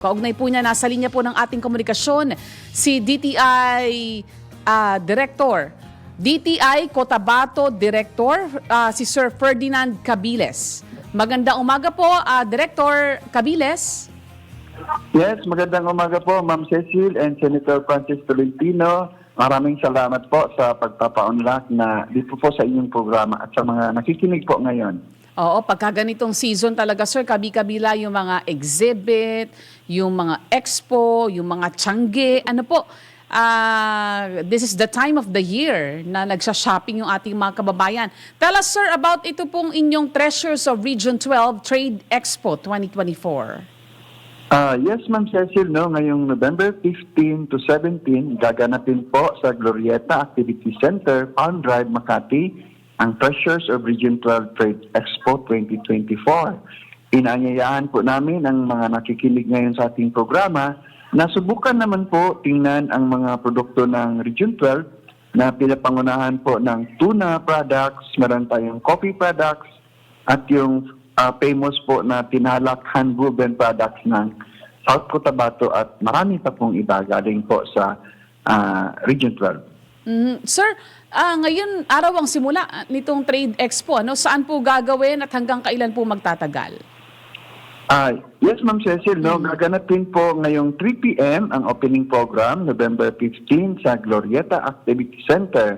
Kaugnay po niya, nasa linya po ng ating komunikasyon si DTI ah, Director, DTI Cotabato Director, ah, si Sir Ferdinand Cabiles. Magandang umaga po, ah, Director Cabiles. Yes, magandang umaga po, Ma'am Cecil and Senator Francis Tolentino. Maraming salamat po sa pagpapaunlak na dito po sa inyong programa at sa mga nakikinig po ngayon. Oo, pagka ganitong season talaga, sir, kabi-kabila yung mga exhibit, yung mga expo, yung mga tiyangge, ano po, ah, this is the time of the year na nagsha-shopping yung ating mga kababayan. Tell us, sir, about ito pong inyong Treasures of Region 12 Trade Expo 2024. Ah, yes, Ma'am Cecil, no, ngayong November 15 to 17, gaganapin po sa Glorieta Activity Center, Palm Drive, Makati, ang Treasures of Region 12 Trade Expo 2024. Inanyayahan po namin ang mga nakikinig ngayon sa ating programa na subukan naman po tingnan ang mga produkto ng Region 12 na pinapangunahan po ng tuna products, meron tayong coffee products, at yung ah, famous po na tinalak hand-woven products ng South Cotabato at marami pa pong iba galing po sa ah, Region 12. Mhm. Sir, ah, ngayon araw ang simula nitong Trade Expo. Ano, saan po gagawin at hanggang kailan po magtatagal? Ah, yes, Ma'am Cecil, no, gaganapin po ngayong 3 p.m. ang opening program, November 15 sa Glorieta Activity Center.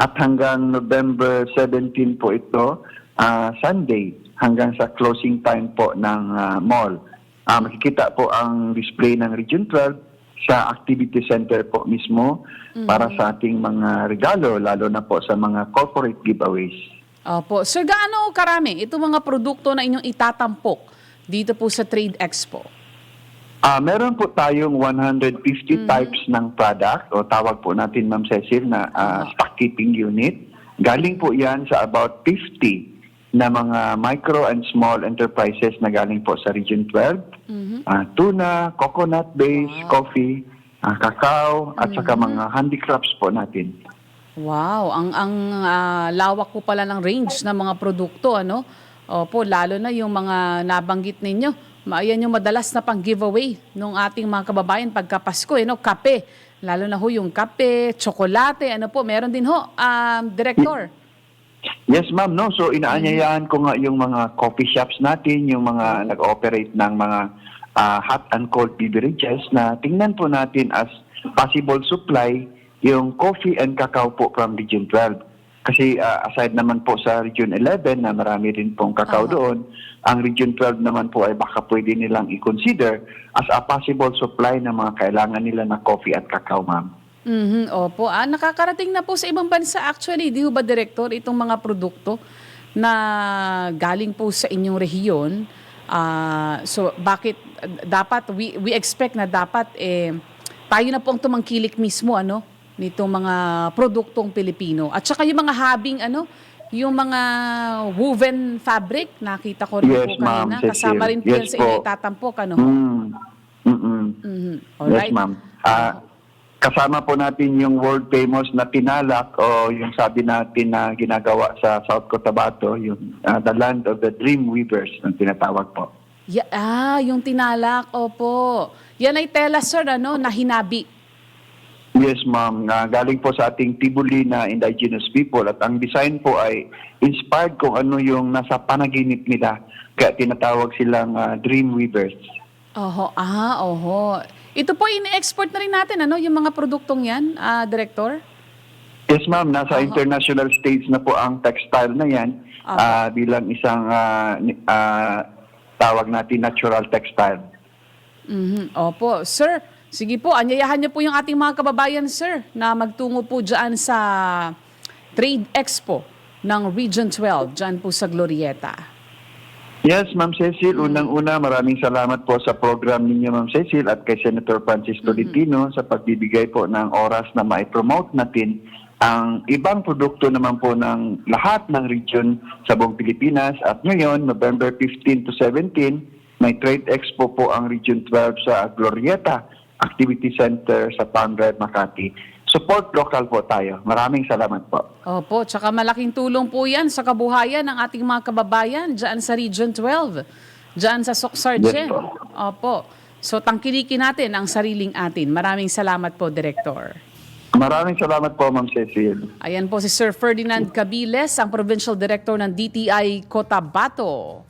At hanggang November 17 po ito, ah, Sunday, hanggang sa closing time po ng ah, mall. Ah, makikita po ang display ng Region 12 sa Activity Center po mismo para sa ating mga regalo, lalo na po sa mga corporate giveaways. Opo. Sir, gaano karami itong mga produkto na inyong itatampok dito po sa Trade Expo? Ah, meron po tayong 150 types ng product o tawag po natin Ma'am Cecil na ah, stock keeping unit. Galing po 'yan sa about 50 na mga micro and small enterprises na galing po sa Region 12. Ah, tuna, coconut based coffee, ah, cacao at saka mga handicrafts po natin. Wow, ang ang ah, lawak po pala ng range ng mga produkto ano. Opo, lalo na yung mga nabanggit ninyo. Ayan yung madalas na pang giveaway ng ating mga kababayan pagka Pasko, eh, no? kape. Lalo na ho yung kape, tsokolate, ano po, meron din ho, um, Director. Yes, ma'am. No, so inaanyayahan ko nga yung mga coffee shops natin, yung mga nag-operate ng mga ah, hot and cold beverages na tingnan po natin as possible supply yung coffee and cacao po from Region 12. Kasi ah, aside naman po sa Region 11 na marami rin pong cacao Aha. doon, ang Region 12 naman po ay baka pwede nilang i-consider as a possible supply ng mga kailangan nila na coffee at cacao, ma'am. Mhm, opo. Ah, nakakarating na po sa ibang bansa actually, di ho ba, Director, itong mga produkto na galing po sa inyong rehiyon. Ah, so bakit dapat we we expect na dapat eh tayo na po ang tumangkilik mismo ano nitong mga produktong Pilipino. At saka yung mga habing ano, yung mga woven fabric, nakita ko rin Yes, po kanina. Kasama rin po Yes yan sa inyo itatampok, ano? Mm. Mm-mm. Mhm. Yes, Alright. ma'am. Ah, kasama po natin yung world famous na tinalak o yung sabi natin na ginagawa sa South Cotabato, yung ah, the land of the dream weavers na tinatawag po. Ya, ah, yung tinalak, opo. Yan ay tela, sir, ano, na hinabi. Yes, ma'am. Ah, galing po sa ating Tibuli na indigenous people at ang design po ay inspired kung ano yung nasa panaginip nila. Kaya tinatawag silang ah, dream weavers. Oho, ah, oho. Ito po, ini-export na rin natin, ano, yung mga produktong yan, ah, Director? Yes, ma'am. Nasa Aha. international stage na po ang textile na yan Aha. ah, bilang isang ni- ah, tawag natin natural textile. Mhm, Opo. Sir, sige po, anyayahan niyo po yung ating mga kababayan, sir, na magtungo po dyan sa Trade Expo ng Region 12, dyan po sa Glorieta. Yes, Ma'am Cecil. Unang-una, maraming salamat po sa program ninyo, Ma'am Cecil, at kay Senator Francis Tolentino sa pagbibigay po ng oras na ma-promote natin ang ibang produkto naman po ng lahat ng region sa buong Pilipinas. At ngayon, November 15 to 17, may Trade Expo po ang Region 12 sa Glorieta Activity Center sa Drive, Makati support local po tayo. Maraming salamat po. Opo, tsaka malaking tulong po yan sa kabuhayan ng ating mga kababayan dyan sa Region 12, dyan sa Soksarjen. Opo. So tangkilikin natin ang sariling atin. Maraming salamat po, Director. Maraming salamat po, Ma'am Cecil. Ayan po si Sir Ferdinand Cabiles, ang Provincial Director ng DTI Cotabato.